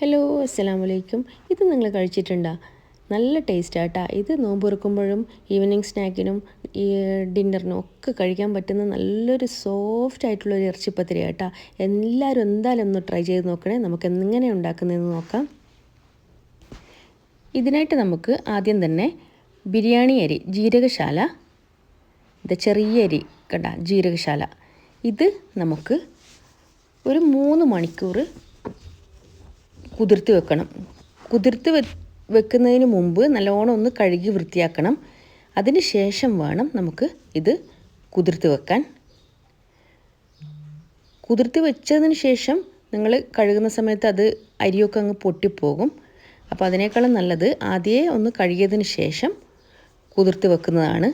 Hello അസ്സലാമു വലൈക്കും ഇത് നിങ്ങൾ കഴിച്ചിട്ടുണ്ടോ? നല്ല ടേസ്റ്റാട്ടാ. ഇത് നോമ്പ് തുറക്കുമ്പോഴും ഈവനിങ് സ്നാക്കിനും ഈ ഡിന്നറിനും ഒക്കെ കഴിക്കാൻ പറ്റുന്ന നല്ലൊരു സോഫ്റ്റ് ആയിട്ടുള്ള ഒരു ഇറച്ചിപ്പത്തിരി ആട്ടാ എല്ലാവരും എന്തായാലും ഒന്ന് ട്രൈ ചെയ്ത് നോക്കണേ. നമുക്ക് എങ്ങനെ ഉണ്ടാക്കുന്നതെന്ന് നോക്കാം. ഇതിനായിട്ട് നമുക്ക് ആദ്യം തന്നെ ബിരിയാണി അരി ജീരകശാല. ഇത് ചെറിയ അരി കണ്ട ജീരകശാല. ഇത് നമുക്ക് ഒരു മൂന്ന് മണിക്കൂർ കുതിർത്ത് വെക്കണം. കുതിർത്ത് വെ വെക്കുന്നതിന് മുമ്പ് നല്ലോണം ഒന്ന് കഴുകി വൃത്തിയാക്കണം. അതിന് ശേഷം വേണം നമുക്ക് ഇത് കുതിർത്ത് വെക്കാൻ. കുതിർത്ത് വെച്ചതിന് ശേഷം നിങ്ങൾ കഴുകുന്ന സമയത്ത് അത് അരിയൊക്കെ അങ്ങ് പൊട്ടിപ്പോകും. അപ്പോൾ അതിനേക്കാളും നല്ലത് ആദ്യമേ ഒന്ന് കഴുകിയതിന് ശേഷം കുതിർത്ത് വെക്കുന്നതാണ്.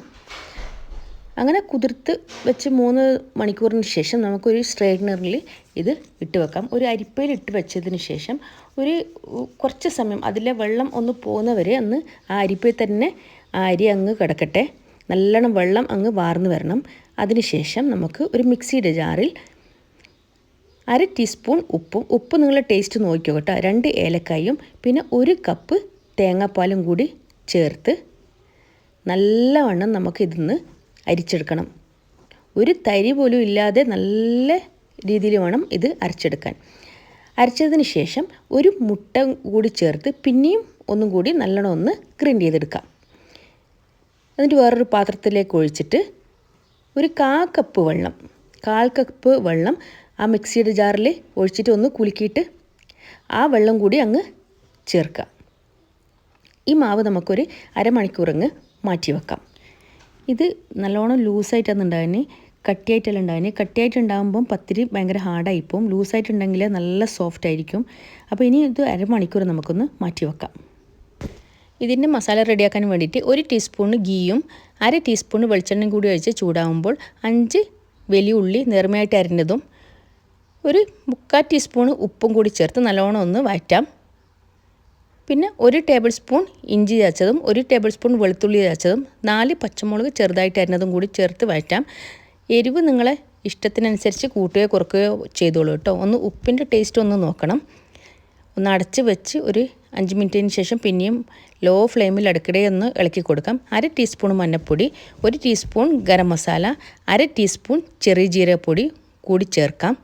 അങ്ങനെ കുതിർത്ത് വെച്ച് മൂന്ന് മണിക്കൂറിന് ശേഷം നമുക്കൊരു സ്ട്രെയിറ്റ്നറിൽ ഇത് ഇട്ട് വെക്കാം. ഒരു അരിപ്പയിൽ ഇട്ട് വെച്ചതിന് ശേഷം ഒരു കുറച്ച് സമയം അതിലെ വെള്ളം ഒന്ന് പോകുന്നവരെ അന്ന് ആ അരിപ്പയിൽ തന്നെ ആ അരി അങ്ങ് കിടക്കട്ടെ. നല്ലോണം വെള്ളം അങ്ങ് വാർന്നു വരണം. അതിനുശേഷം നമുക്ക് ഒരു മിക്സിയുടെ ജാറിൽ അര ടീസ്പൂൺ ഉപ്പും ഉപ്പ് നിങ്ങളുടെ ടേസ്റ്റ് നോക്കിയോ കേട്ടോ. രണ്ട് ഏലക്കായും പിന്നെ ഒരു കപ്പ് തേങ്ങാപ്പാലും കൂടി ചേർത്ത് നല്ലവണ്ണം നമുക്ക് ഇതിന്ന് അരിച്ചെടുക്കണം. ഒരു തരി പോലും ഇല്ലാതെ നല്ല രീതിയിൽ വേണം ഇത് അരച്ചെടുക്കാൻ. അരച്ചതിന് ശേഷം ഒരു മുട്ട കൂടി ചേർത്ത് പിന്നെയും ഒന്നും കൂടി നല്ലോണം ഒന്ന് ഗ്രൈൻഡ് ചെയ്തെടുക്കാം. എന്നിട്ട് വേറൊരു പാത്രത്തിലേക്ക് ഒഴിച്ചിട്ട് ഒരു കാ കപ്പ് വെള്ളം കാൽ കപ്പ് വെള്ളം ആ മിക്സിയുടെ ജാറിൽ ഒഴിച്ചിട്ട് ഒന്ന് കുലുക്കിയിട്ട് ആ വെള്ളം കൂടി അങ്ങ് ചേർക്കുക ഈ മാവ് നമുക്കൊരു അരമണിക്കൂർ അങ്ങ് മാറ്റി വെക്കാം ഇത് നല്ലോണം ലൂസായിട്ടാണ് ഉണ്ടാകുന്നത് കട്ടിയായിട്ടല്ല ഉണ്ടാകുന്നത് കട്ടിയായിട്ടുണ്ടാകുമ്പം പത്തിരി ഭയങ്കര ഹാർഡായിപ്പോവും ലൂസായിട്ടുണ്ടെങ്കിൽ നല്ല സോഫ്റ്റ് ആയിരിക്കും അപ്പോൾ ഇനി ഇത് അരമണിക്കൂർ നമുക്കൊന്ന് മാറ്റി വെക്കാം ഇതിന്റെ മസാല റെഡിയാക്കാൻ വേണ്ടിയിട്ട് ഒരു ടീസ്പൂണ് ഗീയും അര ടീസ്പൂണ് വെളിച്ചെണ്ണയും കൂടി ഒഴിച്ച് ചൂടാവുമ്പോൾ അഞ്ച് വലിയ ഉള്ളി നേർമയായിട്ട് അരിഞ്ഞതും ഒരു മുക്കാൽ ടീസ്പൂണ് ഉപ്പും കൂടി ചേർത്ത് നല്ലോണം ഒന്ന് വഴറ്റാം. പിന്നെ ഒരു ടേബിൾ സ്പൂൺ ഇഞ്ചി ചതച്ചതും ഒരു ടേബിൾ സ്പൂൺ വെളുത്തുള്ളി ചതച്ചതും നാല് പച്ചമുളക് ചെറുതായിട്ട് അരിഞ്ഞതും കൂടി ചേർത്ത് വഴറ്റാം. എരിവ് നിങ്ങളെ ഇഷ്ടത്തിനനുസരിച്ച് കൂട്ടുകയോ കുറക്കുകയോ ചെയ്തോളൂ കേട്ടോ. ഒന്ന് ഉപ്പിന്റെ ടേസ്റ്റ് ഒന്ന് നോക്കണം. ഒന്ന് അടച്ച് വെച്ച് ഒരു അഞ്ച് മിനിറ്റിന് ശേഷം പിന്നെയും ലോ ഫ്ലെയിമിൽ അടുക്കിടെ ഒന്ന് ഇളക്കി കൊടുക്കാം. അര ടീസ്പൂൺ മഞ്ഞൾപ്പൊടി ഒരു ടീസ്പൂൺ ഗരം മസാല അര ടീസ്പൂൺ ചെറിയ ജീരകപ്പൊടി കൂടി ചേർക്കാം.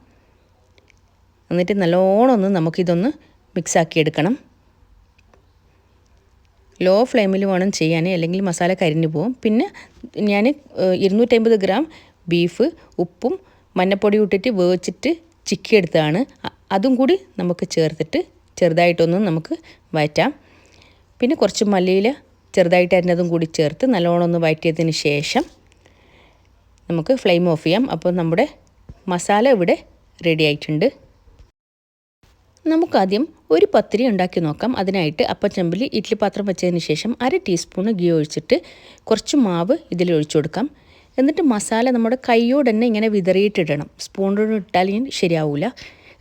എന്നിട്ട് നല്ലോണം ഒന്ന് നമുക്കിതൊന്ന് മിക്സാക്കി എടുക്കണം. ലോ ഫ്ലെയിമിൽ വേണം ചെയ്യാൻ അല്ലെങ്കിൽ മസാല കരിഞ്ഞു പോകും. പിന്നെ ഞാൻ ഇരുന്നൂറ്റമ്പത് ഗ്രാം ബീഫ് ഉപ്പും മഞ്ഞപ്പൊടി ഇട്ടിട്ട് വേവിച്ചിട്ട് ചിക്കി എടുത്തതാണ്. അതും കൂടി നമുക്ക് ചേർത്തിട്ട് ചെറുതായിട്ടൊന്ന് നമുക്ക് വയറ്റാം പിന്നെ കുറച്ച് മല്ലിയില ചെറുതായിട്ട് അരിഞ്ഞതും കൂടി ചേർത്ത് നല്ലോണം ഒന്ന് വയറ്റിയതിന് ശേഷം നമുക്ക് ഫ്ലെയിം ഓഫ് ചെയ്യാം. അപ്പോൾ നമ്മുടെ മസാല ഇവിടെ റെഡി ആയിട്ടുണ്ട്. നമുക്കാദ്യം ഒരു പത്തിരി ഉണ്ടാക്കി നോക്കാം. അതിനായിട്ട് അപ്പച്ചമ്പിൽ ഇഡ്ഡലി പാത്രം വെച്ചതിന് ശേഷം അര ടീസ്പൂൺ ഗീ ഒഴിച്ചിട്ട് കുറച്ച് മാവ് ഇതിൽ ഒഴിച്ചു കൊടുക്കാം. എന്നിട്ട് മസാല നമ്മുടെ കൈയോട് തന്നെ ഇങ്ങനെ വിതറിയിട്ടിടണം. സ്പൂണിനോട് ഇട്ടാൽ ശരിയാവില്ല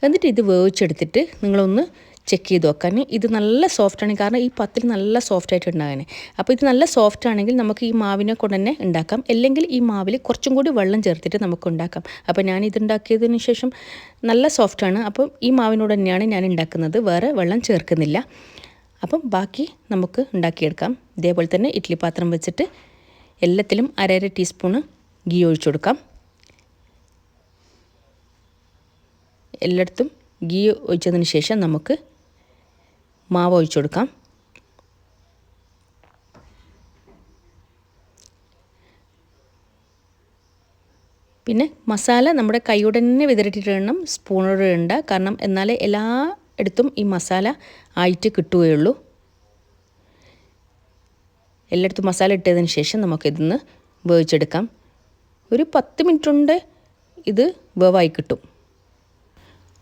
എന്നിട്ട് ഇത് വേവിച്ചെടുത്തിട്ട് നിങ്ങളൊന്ന് ചെക്ക് ചെയ്ത് നോക്കാൻ ഇത് നല്ല ആണ്. കാരണം ഈ പത്തിൽ നല്ല സോഫ്റ്റ് ആയിട്ട് ഉണ്ടാകാൻ അപ്പോൾ ഇത് നല്ല സോഫ്റ്റ് ആണെങ്കിൽ നമുക്ക് ഈ മാവിനെ കൊണ്ട് തന്നെ ഉണ്ടാക്കാം. അല്ലെങ്കിൽ ഈ മാവിൽ കുറച്ചും കൂടി വെള്ളം ചേർത്തിട്ട് നമുക്ക് ഉണ്ടാക്കാം. അപ്പോൾ ഞാൻ ഇത് ഉണ്ടാക്കിയതിന് ശേഷം നല്ല സോഫ്റ്റാണ് അപ്പം ഈ മാവിനോട് തന്നെയാണ് ഞാൻ ഉണ്ടാക്കുന്നത്. വേറെ വെള്ളം ചേർക്കുന്നില്ല. അപ്പം ബാക്കി നമുക്ക് ഉണ്ടാക്കിയെടുക്കാം. ഇതേപോലെ തന്നെ ഇഡ്ഡലി പാത്രം വെച്ചിട്ട് എല്ലാത്തിലും അരര ടീസ്പൂണ് ഗീ ഒഴിച്ചു കൊടുക്കാം. എല്ലായിടത്തും ഗീ ഒഴിച്ചതിന് ശേഷം നമുക്ക് മാവ് ഒഴിച്ചു കൊടുക്കാം. പിന്നെ മസാല നമ്മുടെ കൈയുടെ തന്നെ വിതറിട്ടിടണം സ്പൂണോട് ഇടണ്ട. കാരണം എന്നാലേ എല്ലാ ഇടത്തും ഈ മസാല ആയിട്ട് കിട്ടുകയുള്ളൂ. എല്ലായിടത്തും മസാല ഇട്ടതിന് ശേഷം നമുക്കിതൊന്ന് വേവിച്ചെടുക്കാം. ഒരു പത്ത് മിനിറ്റ് കൊണ്ട് ഇത് വേവായി കിട്ടും.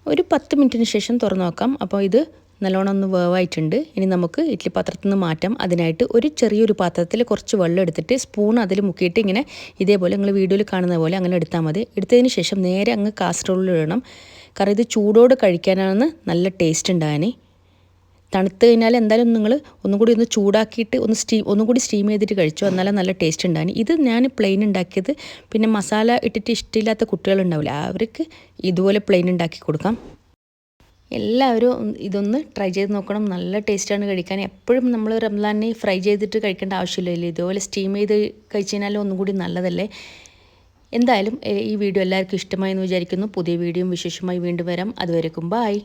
ഒരു പത്ത് മിനിറ്റിന് ശേഷം തുറന്നു നോക്കാം. അപ്പോൾ ഇത് നല്ലോണം ഒന്ന് വേവായിട്ടുണ്ട്. ഇനി നമുക്ക് ഇഡ്ഡലി പാത്രത്തിൽ നിന്ന് മാറ്റാം. അതിനായിട്ട് ഒരു ചെറിയൊരു പാത്രത്തിൽ കുറച്ച് വെള്ളം എടുത്തിട്ട് സ്പൂൺ അതിൽ മുക്കിയിട്ട് ഇങ്ങനെ ഇതേപോലെ നിങ്ങൾ വീഡിയോയിൽ കാണുന്ന പോലെ അങ്ങനെ എടുത്താൽ മതി. എടുത്തതിന് ശേഷം നേരെ അങ്ങ് കാസറോളിൽ ഇടണം. കാരണം ഇത് ചൂടോട് കഴിക്കാനാണ് നല്ല ടേസ്റ്റ് ഉണ്ടാകാനേ തണുത്ത് കഴിഞ്ഞാൽ എന്തായാലും നിങ്ങൾ ഒന്നും കൂടി ഒന്ന് ചൂടാക്കിയിട്ട് ഒന്ന് സ്റ്റീം ഒന്നും കൂടി സ്റ്റീം ചെയ്തിട്ട് കഴിച്ചു എന്നാലും നല്ല ടേസ്റ്റ് ഉണ്ടാകും ഇത് ഞാൻ പ്ലെയിൻ ഉണ്ടാക്കിയത് പിന്നെ മസാല ഇട്ടിട്ട് ഇഷ്ടമില്ലാത്ത കുട്ടികളുണ്ടാവില്ല അവർക്ക് ഇതുപോലെ പ്ലെയിൻ ഉണ്ടാക്കി കൊടുക്കാം. എല്ലാവരും ഇതൊന്ന് ട്രൈ ചെയ്ത് നോക്കണം. നല്ല ടേസ്റ്റാണ് കഴിക്കാൻ. എപ്പോഴും നമ്മൾ റംലാനെ ഫ്രൈ ചെയ്തിട്ട് കഴിക്കേണ്ട ആവശ്യമില്ലല്ലോ ഇതുപോലെ സ്റ്റീം ചെയ്ത് കഴിച്ചതിനാലും ഒന്നും കൂടി നല്ലതല്ലേ? എന്തായാലും ഈ വീഡിയോ എല്ലാവർക്കും ഇഷ്ടമായി എന്ന് വിചാരിക്കുന്നു. പുതിയ വീഡിയോയും വിശേഷമായി വീണ്ടും വരാം. അതുവരെക്കും ബായ്